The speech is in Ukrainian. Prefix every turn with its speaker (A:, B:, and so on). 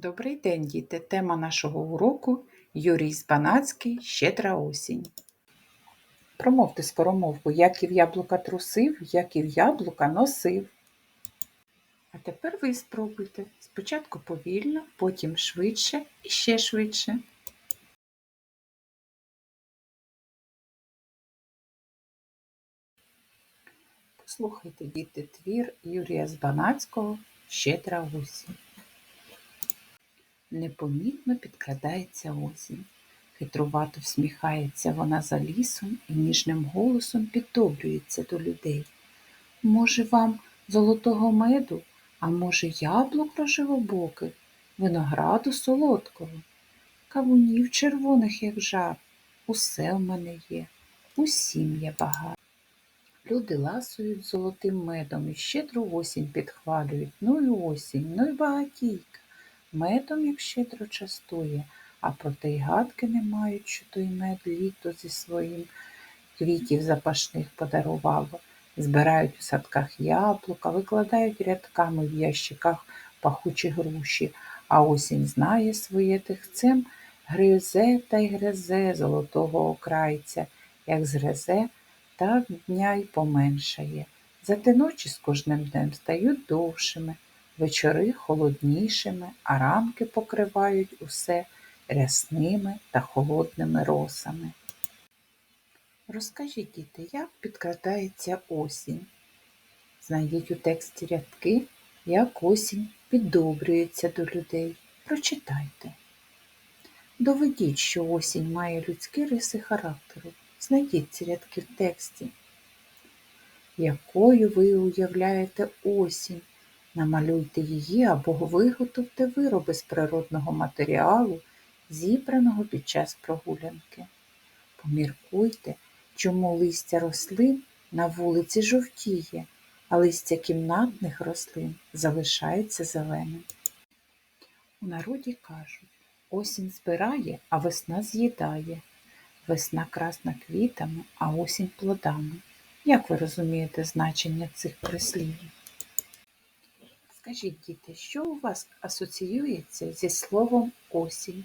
A: Добрий день, діти! Тема нашого уроку Юрій Збанацький Щедра осінь. Промовте скоромовку, в яблука трусив, як і в яблука носив. А тепер ви спробуйте. Спочатку повільно, потім швидше і ще швидше. Послухайте, діти, твір Юрія Збанацького Щедра осінь. Непомітно підкрадається осінь. Хитрувато всміхається вона за лісом і ніжним голосом піддобрюється до людей. Може, вам золотого меду, а може, яблук рожевобоких, винограду солодкого, кавунів червоних, як жар. Усе в мене є, усім є багато. Люди ласують золотим медом і щедру осінь підхвалюють. Ну й осінь, ну й багатійка. Медом як щедро частує, а проте й гадки не мають, що той мед літо зі своїм квітів запашних подарувало. Збирають у садках яблука, викладають рядками в ящиках пахучі груші, а осінь знає своє тихцем, гризе та й гризе золотого окрайця, як згризе, так дня й поменшає. Зате ночі з кожним днем стають довшими, вечори холоднішими, а ранки покривають усе рясними та холодними росами. Розкажіть, діти, як підкрадається осінь? Знайдіть у тексті рядки, як осінь піддобрюється до людей. Прочитайте. Доведіть, що осінь має людські риси характеру. Знайдіть ці рядки в тексті. Якою ви уявляєте осінь? Намалюйте її або виготовте вироби з природного матеріалу, зібраного під час прогулянки. Поміркуйте, чому листя рослин на вулиці жовтіє, а листя кімнатних рослин залишається зеленим. У народі кажуть, осінь збирає, а весна з'їдає. Весна красна квітами, а осінь плодами. Як ви розумієте значення цих прислів'їв? Скажіть, діти, що у вас асоціюється зі словом осінь?